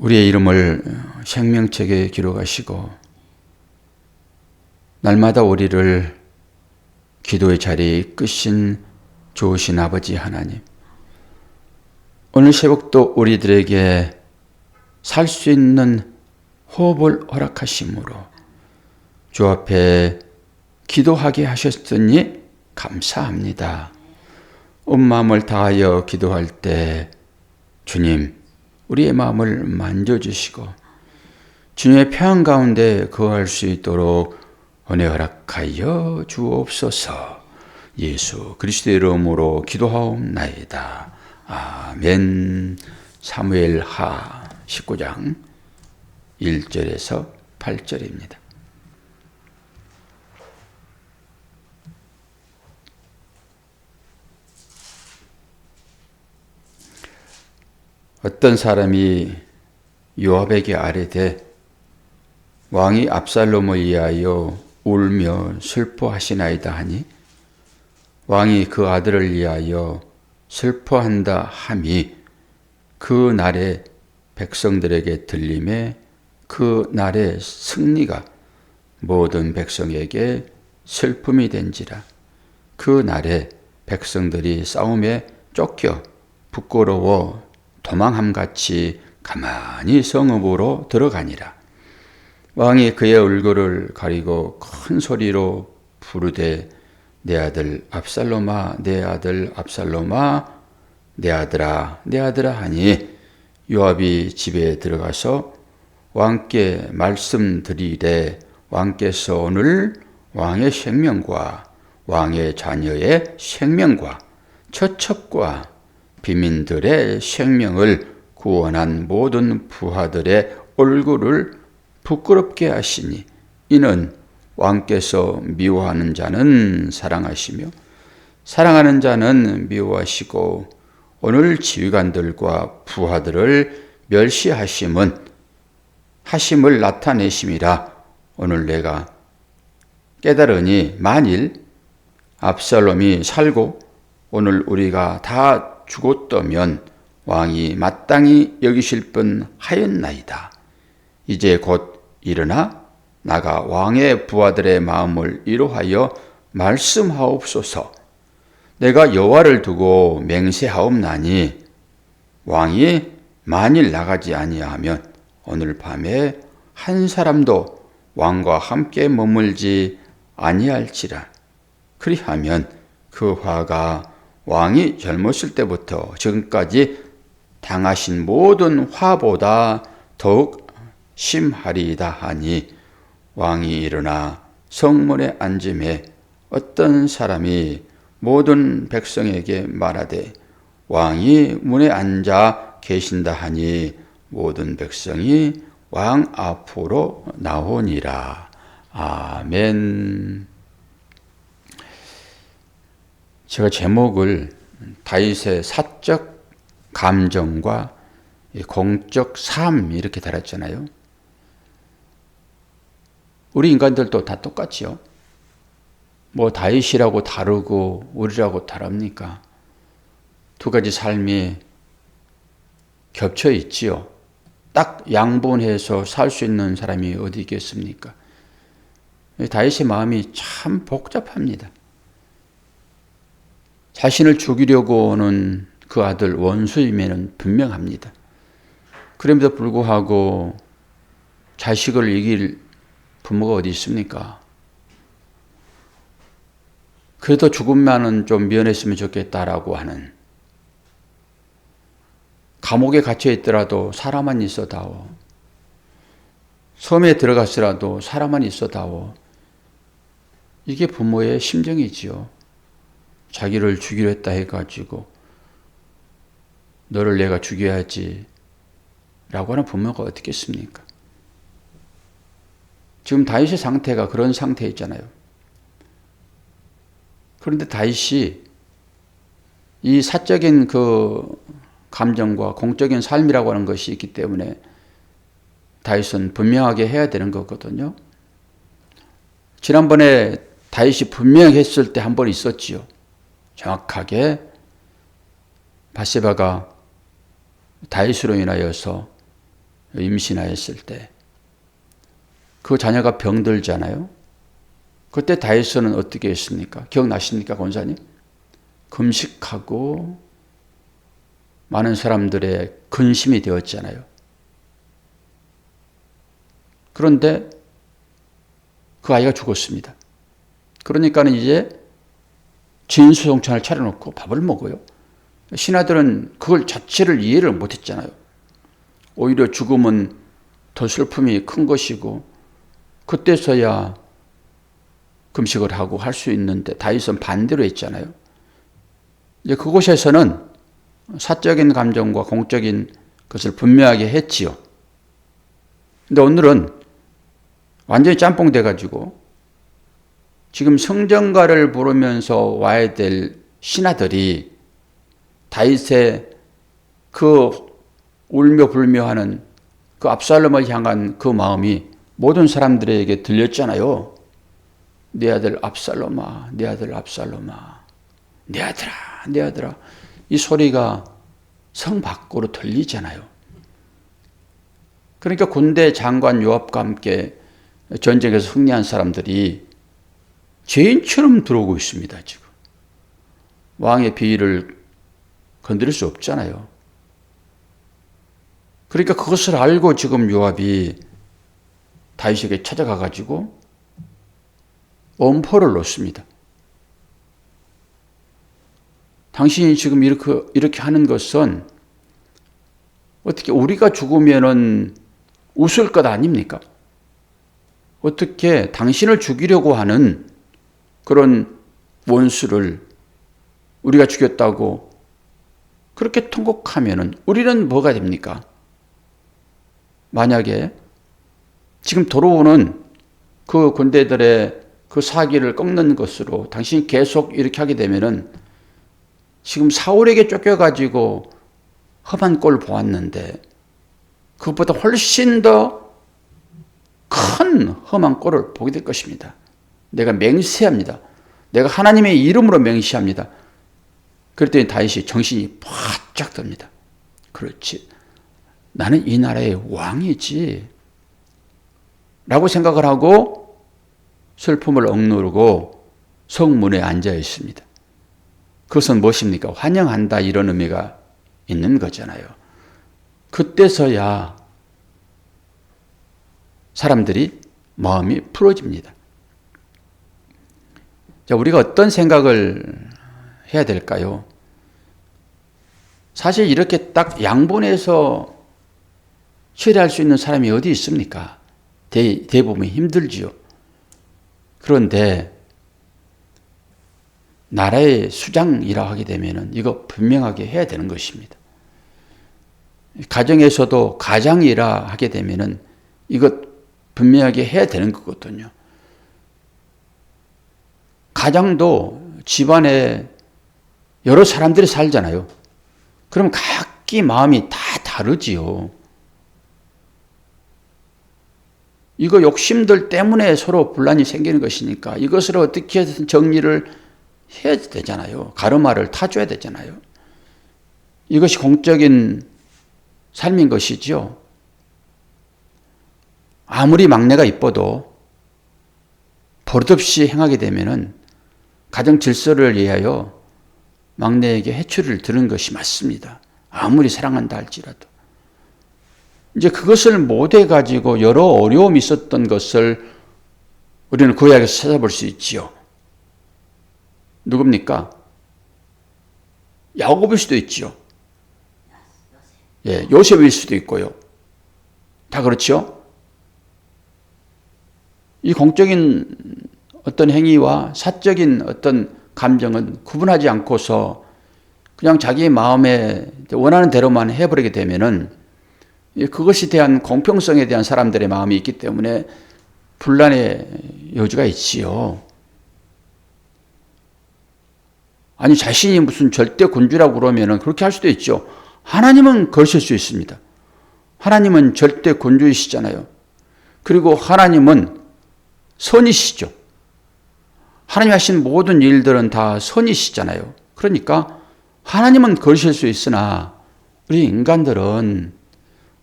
우리의 이름을 생명책에 기록하시고 날마다 우리를 기도의 자리에 이끄신 좋으신 아버지 하나님 오늘 새벽도 우리들에게 살 수 있는 호흡을 허락하심으로 주 앞에 기도하게 하셨으니 감사합니다. 온 마음을 다하여 기도할 때 주님 우리의 마음을 만져주시고 주님의 평안 가운데 거할 수 있도록 은혜 허락하여 주옵소서 예수 그리스도의 이름으로 기도하옵나이다. 아멘 사무엘 하 19장 1절에서 8절입니다. 어떤 사람이 요압에게 아뢰되 왕이 압살롬을 위하여 울며 슬퍼하시나이다 하니 왕이 그 아들을 위하여 슬퍼한다 함이 그 날에 백성들에게 들림에 그 날의 승리가 모든 백성에게 슬픔이 된지라. 그 날에 백성들이 싸움에 쫓겨 부끄러워 도망함 같이 가만히 성읍으로 들어가니라. 왕이 그의 얼굴을 가리고 큰 소리로 부르되 내 아들 압살롬아 내 아들 압살롬아 내 아들아 내 아들아 하니 요압이 집에 들어가서 왕께 말씀드리되 왕께서 오늘 왕의 생명과 왕의 자녀의 생명과 처첩과 비민들의 생명을 구원한 모든 부하들의 얼굴을 부끄럽게 하시니 이는 왕께서 미워하는 자는 사랑하시며 사랑하는 자는 미워하시고 오늘 지휘관들과 부하들을 멸시하심은 하심을 나타내심이라 오늘 내가 깨달으니 만일 압살롬이 살고 오늘 우리가 다 죽었다면 왕이 마땅히 여기실 분 하였나이다. 이제 곧 일어나 나가 왕의 부하들의 마음을 이로하여 말씀하옵소서. 내가 여호와를 두고 맹세하옵나니 왕이 만일 나가지 아니하면 오늘 밤에 한 사람도 왕과 함께 머물지 아니할지라. 그리하면 그 화가 왕이 젊었을 때부터 지금까지 당하신 모든 화보다 더욱 심하리이다 하니 왕이 일어나 성문에 앉음에 어떤 사람이 모든 백성에게 말하되 왕이 문에 앉아 계신다 하니 모든 백성이 왕 앞으로 나오니라. 아멘. 제가 제목을 다윗의 사적 감정과 공적 삶 이렇게 달았잖아요. 우리 인간들도 다 똑같지요. 뭐 다윗이라고 다르고 우리라고 다릅니까? 두 가지 삶이 겹쳐 있지요. 딱 양분해서 살 수 있는 사람이 어디 있겠습니까? 다윗의 마음이 참 복잡합니다. 자신을 죽이려고 오는 그 아들 원수임에는 분명합니다. 그럼에도 불구하고 자식을 이길 부모가 어디 있습니까? 그래도 죽음만은 좀 면했으면 좋겠다라고 하는 감옥에 갇혀 있더라도 사람만 있어다오. 섬에 들어갔으라도 사람만 있어다오. 이게 부모의 심정이지요. 자기를 죽이려 했다 해가지고 너를 내가 죽여야지 라고 하는 부모가 어떻겠습니까? 지금 다윗의 상태가 그런 상태에 있잖아요. 그런데 다윗이 이 사적인 그 감정과 공적인 삶이라고 하는 것이 있기 때문에 다윗은 분명하게 해야 되는 거거든요. 지난번에 다윗이 분명했을 때 한 번 있었지요. 정확하게 바세바가 다윗으로 인하여서 임신하였을 때 그 자녀가 병들잖아요. 그때 다윗은 어떻게 했습니까? 기억나십니까, 권사님? 금식하고 많은 사람들의 근심이 되었잖아요. 그런데 그 아이가 죽었습니다. 그러니까는 이제 진수성찬을 차려놓고 밥을 먹어요. 신하들은 그걸 자체를 이해를 못했잖아요. 오히려 죽음은 더 슬픔이 큰 것이고 그때서야 금식을 하고 할 수 있는데 다윗은 반대로 했잖아요. 이제 그곳에서는 사적인 감정과 공적인 것을 분명하게 했지요. 근데 오늘은 완전히 짬뽕 돼가지고 지금 성전가를 부르면서 와야 될 신하들이 다윗의 그 울며 불며 하는 그 압살롬을 향한 그 마음이 모든 사람들에게 들렸잖아요. 내 아들 압살롬아, 내 아들 압살롬아, 내 아들아, 내 아들아. 이 소리가 성 밖으로 들리잖아요. 그러니까 군대 장관 요압과 함께 전쟁에서 승리한 사람들이 죄인처럼 들어오고 있습니다, 지금. 왕의 비위를 건드릴 수 없잖아요. 그러니까 그것을 알고 지금 요압이 다윗에게 찾아가 가지고 엄포를 놓습니다. 당신이 지금 이렇게 이렇게 하는 것은 어떻게 우리가 죽으면은 웃을 것 아닙니까? 어떻게 당신을 죽이려고 하는 그런 원수를 우리가 죽였다고 그렇게 통곡하면은 우리는 뭐가 됩니까? 만약에 지금 돌아오는 그 군대들의 그 사기를 꺾는 것으로 당신이 계속 이렇게 하게 되면은 지금 사울에게 쫓겨가지고 험한 꼴 보았는데 그것보다 훨씬 더 큰 험한 꼴을 보게 될 것입니다. 내가 맹세합니다. 내가 하나님의 이름으로 맹세합니다. 그랬더니 다윗이 정신이 바짝 듭니다. 그렇지. 나는 이 나라의 왕이지. 라고 생각을 하고 슬픔을 억누르고 성문에 앉아 있습니다. 그것은 무엇입니까? 환영한다 이런 의미가 있는 거잖아요. 그때서야 사람들이 마음이 풀어집니다. 자, 우리가 어떤 생각을 해야 될까요? 사실 이렇게 딱 양분해서 처리할 수 있는 사람이 어디 있습니까? 대, 대부분 힘들지요. 그런데 나라의 수장이라 하게 되면 이거 분명하게 해야 되는 것입니다. 가정에서도 가장이라 하게 되면 이것 분명하게 해야 되는 거거든요. 가장도 집안에 여러 사람들이 살잖아요. 그럼 각기 마음이 다 다르지요. 이거 욕심들 때문에 서로 분란이 생기는 것이니까 이것을 어떻게 해서 정리를 해야 되잖아요. 가르마를 타줘야 되잖아요. 이것이 공적인 삶인 것이죠. 아무리 막내가 이뻐도 버릇없이 행하게 되면은 가정 질서를 위하여 막내에게 해초를 드는 것이 맞습니다. 아무리 사랑한다 할지라도. 이제 그것을 못해 가지고 여러 어려움이 있었던 것을 우리는 구약에서 찾아볼 수 있지요. 누굽니까? 야곱일 수도 있지요. 예, 요셉일 수도 있고요. 다 그렇죠? 이 공적인 어떤 행위와 사적인 어떤 감정은 구분하지 않고서 그냥 자기 마음에 원하는 대로만 해버리게 되면은 그것이 대한 공평성에 대한 사람들의 마음이 있기 때문에 분란의 여지가 있지요. 아니 자신이 무슨 절대 군주라고 그러면은 그렇게 할 수도 있죠. 하나님은 그러실 수 있습니다. 하나님은 절대 군주이시잖아요. 그리고 하나님은 선이시죠. 하나님 하신 모든 일들은 다 선이시잖아요. 그러니까 하나님은 그러실 수 있으나 우리 인간들은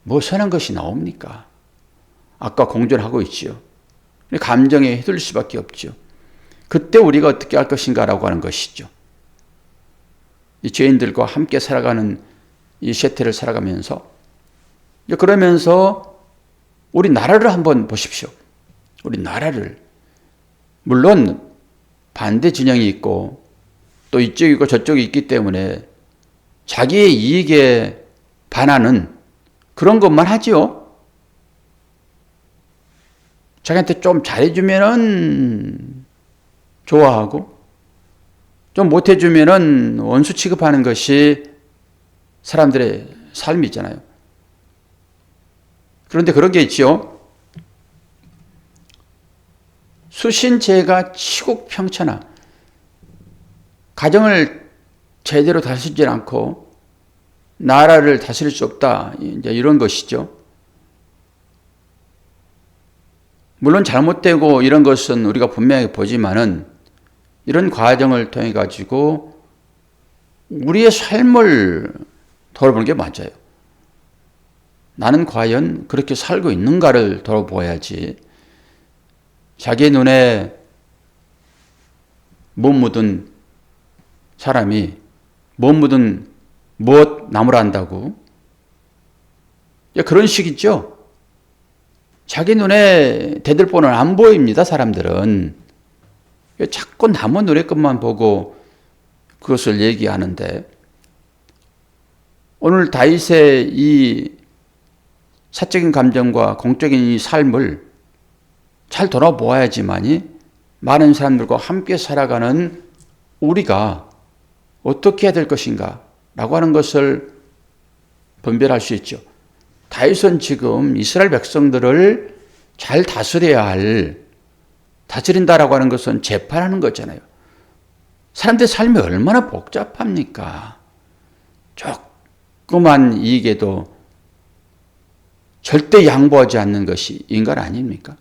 뭐 선한 것이 나옵니까? 아까 공존하고 있지요. 감정에 휘둘릴 수밖에 없죠. 그때 우리가 어떻게 할 것인가라고 하는 것이죠. 이 죄인들과 함께 살아가는 이 세태를 살아가면서 그러면서 우리 나라를 한번 보십시오. 우리 나라를 물론 반대 진영이 있고 또 이쪽이고 저쪽이 있기 때문에 자기의 이익에 반하는 그런 것만 하지요. 자기한테 좀 잘해주면은 좋아하고 좀 못해주면은 원수 취급하는 것이 사람들의 삶이잖아요. 그런데 그런 게 있지요. 수신제가 치국평천하. 가정을 제대로 다스리지 않고 나라를 다스릴 수 없다. 이제 이런 것이죠. 물론 잘못되고 이런 것은 우리가 분명히 보지만은 이런 과정을 통해 가지고 우리의 삶을 돌아보는 게 맞아요. 나는 과연 그렇게 살고 있는가를 돌아보아야지 자기 눈에 못 묻은 사람이 못 묻은 무엇 나무라 한다고 그런 식이죠. 자기 눈에 대들보는 안 보입니다, 사람들은. 자꾸 나무 노래 것만 보고 그것을 얘기하는데, 오늘 다윗의 이 사적인 감정과 공적인 이 삶을 잘 돌아보아야지만이 많은 사람들과 함께 살아가는 우리가 어떻게 해야 될 것인가 라고 하는 것을 분별할 수 있죠. 다윗은 지금 이스라엘 백성들을 잘 다스려야 할 다스린다라고 하는 것은 재판하는 거잖아요. 사람들 삶이 얼마나 복잡합니까? 조그만 이익에도 절대 양보하지 않는 것이 인간 아닙니까?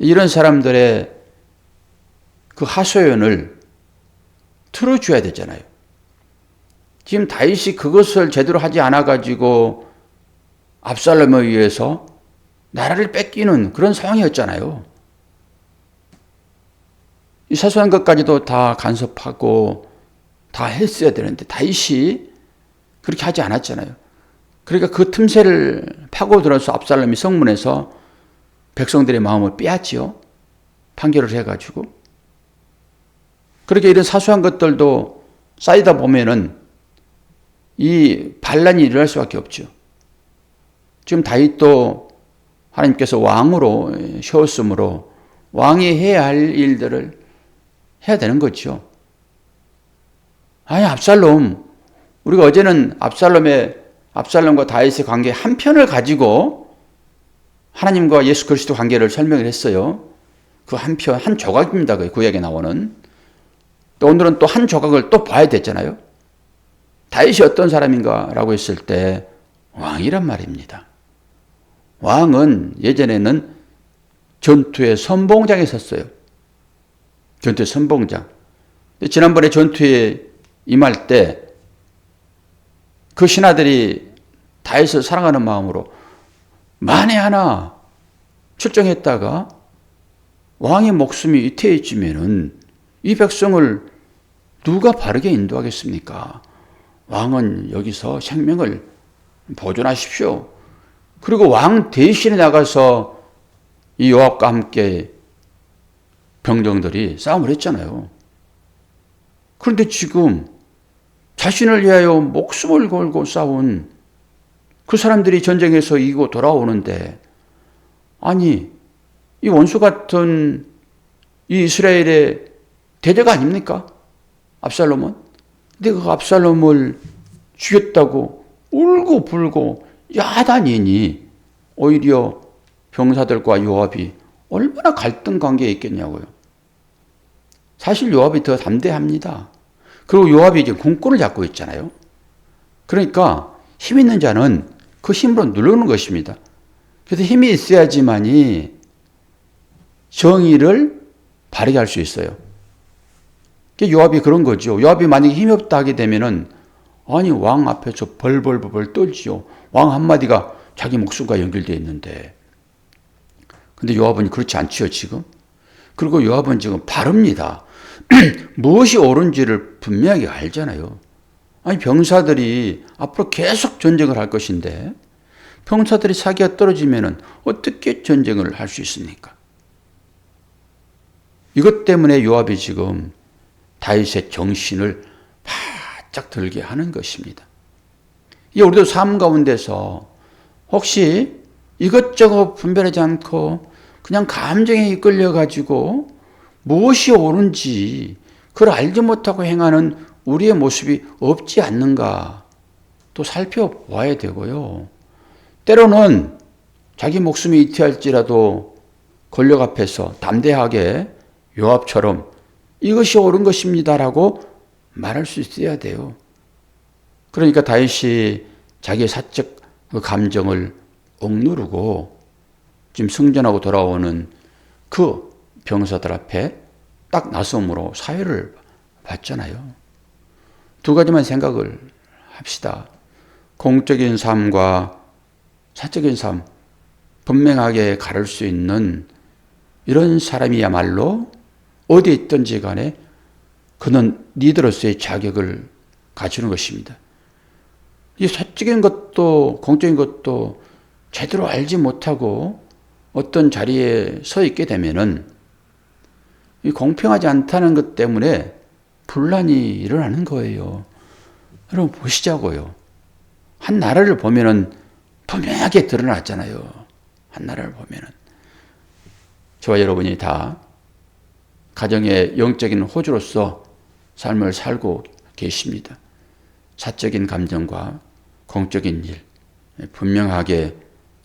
이런 사람들의 그 하소연을 틀어줘야 되잖아요. 지금 다윗이 그것을 제대로 하지 않아 가지고 압살롬에 의해서 나라를 뺏기는 그런 상황이었잖아요. 이 사소한 것까지도 다 간섭하고 다 했어야 되는데 다윗이 그렇게 하지 않았잖아요. 그러니까 그 틈새를 파고들어서 압살롬이 성문에서 백성들의 마음을 빼앗지요. 판결을 해가지고. 그렇게 이런 사소한 것들도 쌓이다 보면은 이 반란이 일어날 수밖에 없죠. 지금 다윗도 하나님께서 왕으로 세웠으므로 왕이 해야 할 일들을 해야 되는 거죠. 아니 압살롬 우리가 어제는 압살롬의 압살롬과 다윗의 관계 한 편을 가지고 하나님과 예수 그리스도 관계를 설명을 했어요. 그 한 편, 한 조각입니다. 그 구약에 나오는. 또 오늘은 또 한 조각을 또 봐야 됐잖아요. 다윗이 어떤 사람인가라고 했을 때 왕이란 말입니다. 왕은 예전에는 전투의 선봉장에 섰어요. 전투의 선봉장. 지난번에 전투에 임할 때 그 신하들이 다윗을 사랑하는 마음으로 만에 하나 출정했다가 왕의 목숨이 위태해지면은 이 백성을 누가 바르게 인도하겠습니까? 왕은 여기서 생명을 보존하십시오. 그리고 왕 대신에 나가서 이 요압과 함께 병정들이 싸움을 했잖아요. 그런데 지금 자신을 위하여 목숨을 걸고 싸운 그 사람들이 전쟁에서 이기고 돌아오는데 아니 이 원수 같은 이 이스라엘의 대대가 아닙니까? 압살롬은? 근데 그 압살롬을 죽였다고 울고 불고 야단이니 오히려 병사들과 요압이 얼마나 갈등 관계에 있겠냐고요. 사실 요압이 더 담대합니다. 그리고 요압이 이제 군권을 잡고 있잖아요. 그러니까 힘 있는 자는 그 힘으로 누르는 것입니다. 그래서 힘이 있어야지만이 정의를 발휘 할수 있어요. 요압이 그런 거죠. 요압이 만약에 힘이 없다 하게 되면은 아니 왕 앞에서 벌벌벌벌 떨지요. 왕 한마디가 자기 목숨과 연결되어 있는데. 근데 요압은 그렇지 않지요, 지금? 그리고 요압은 지금 바릅니다. 무엇이 옳은지를 분명하게 알잖아요. 아니, 병사들이 앞으로 계속 전쟁을 할 것인데, 병사들이 사기가 떨어지면 어떻게 전쟁을 할 수 있습니까? 이것 때문에 요압이 지금 다윗의 정신을 바짝 들게 하는 것입니다. 이 우리도 삶 가운데서 혹시 이것저것 분별하지 않고 그냥 감정에 이끌려 가지고 무엇이 옳은지 그걸 알지 못하고 행하는 우리의 모습이 없지 않는가 또 살펴봐야 되고요. 때로는 자기 목숨이 이태할지라도 권력 앞에서 담대하게 요압처럼 이것이 옳은 것입니다라고 말할 수 있어야 돼요. 그러니까 다윗이 자기의 사적 감정을 억누르고 지금 승전하고 돌아오는 그 병사들 앞에 딱 나섬으로 사회를 봤잖아요. 두 가지만 생각을 합시다. 공적인 삶과 사적인 삶, 분명하게 가를 수 있는 이런 사람이야말로 어디에 있든지 간에 그는 리더로서의 자격을 갖추는 것입니다. 이 사적인 것도 공적인 것도 제대로 알지 못하고 어떤 자리에 서 있게 되면은 이 공평하지 않다는 것 때문에 분란이 일어나는 거예요. 여러분 보시자고요. 한 나라를 보면은 분명하게 드러났잖아요. 한 나라를 보면은 저와 여러분이 다 가정의 영적인 호주로서 삶을 살고 계십니다. 사적인 감정과 공적인 일 분명하게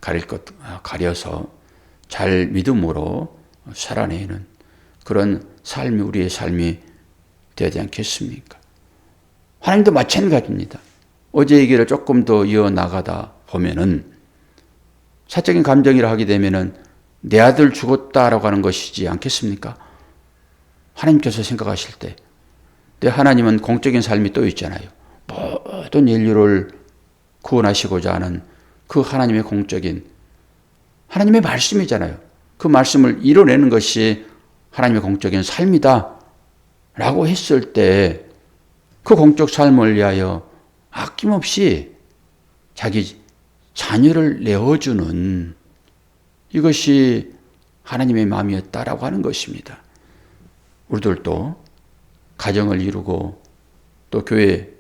가릴 것 가려서 잘 믿음으로 살아내는 그런 삶이 우리의 삶이 되지 않겠습니까? 하나님도 마찬가지입니다. 어제 얘기를 조금 더 이어 나가다 보면은 사적인 감정이라 하게 되면은 내 아들 죽었다라고 하는 것이지 않겠습니까? 하나님께서 생각하실 때. 근 하나님은 공적인 삶이 또 있잖아요. 모든 인류를 구원하시고자 하는 그 하나님의 공적인 하나님의 말씀이잖아요. 그 말씀을 이뤄내는 것이 하나님의 공적인 삶이다. 라고 했을 때 그 공적 삶을 위하여 아낌없이 자기 자녀를 내어주는 이것이 하나님의 마음이었다라고 하는 것입니다. 우리들도 가정을 이루고 또 교회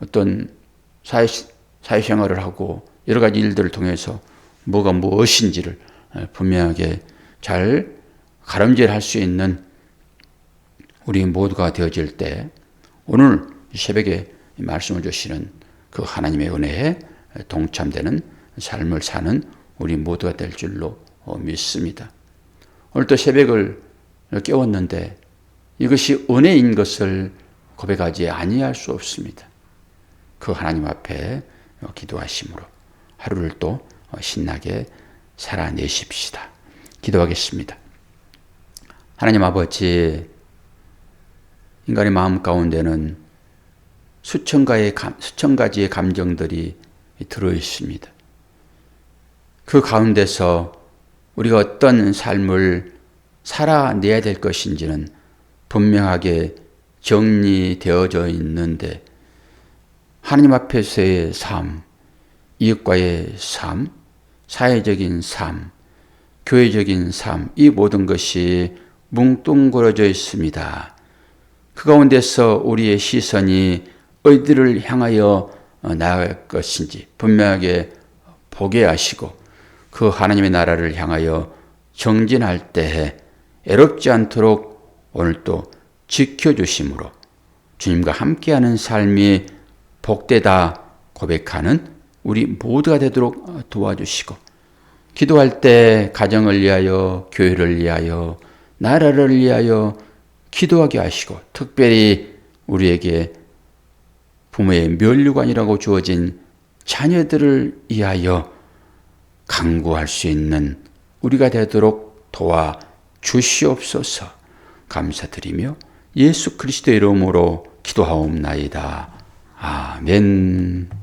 어떤 사회, 사회생활을 하고 여러 가지 일들을 통해서 뭐가 무엇인지를 분명하게 잘 가름질할 수 있는 우리 모두가 되어질 때 오늘 새벽에 말씀을 주시는 그 하나님의 은혜에 동참되는 삶을 사는 우리 모두가 될 줄로 믿습니다. 오늘 또 새벽을 깨웠는데 이것이 은혜인 것을 고백하지 아니할 수 없습니다. 그 하나님 앞에 기도하심으로 하루를 또 신나게 살아내십시다. 기도하겠습니다. 하나님 아버지, 인간의 마음 가운데는 수천 가의 수천 가지의 감정들이 들어 있습니다. 그 가운데서 우리가 어떤 삶을 살아내야 될 것인지는 분명하게 정리되어져 있는데 하나님 앞에서의 삶, 이웃과의 삶, 사회적인 삶, 교회적인 삶, 이 모든 것이 뭉뚱그려져 있습니다. 그 가운데서 우리의 시선이 어디를 향하여 나아갈 것인지 분명하게 보게 하시고 그 하나님의 나라를 향하여 정진할 때에 애롭지 않도록 오늘 또 지켜주심으로 주님과 함께하는 삶이 복되다 고백하는 우리 모두가 되도록 도와주시고 기도할 때 가정을 위하여 교회를 위하여 나라를 위하여 기도하게 하시고 특별히 우리에게 부모의 멸류관이라고 주어진 자녀들을 위하여 강구할 수 있는 우리가 되도록 도와 주시옵소서 감사드리며 예수 그리스도의 이름으로 기도하옵나이다. 아멘.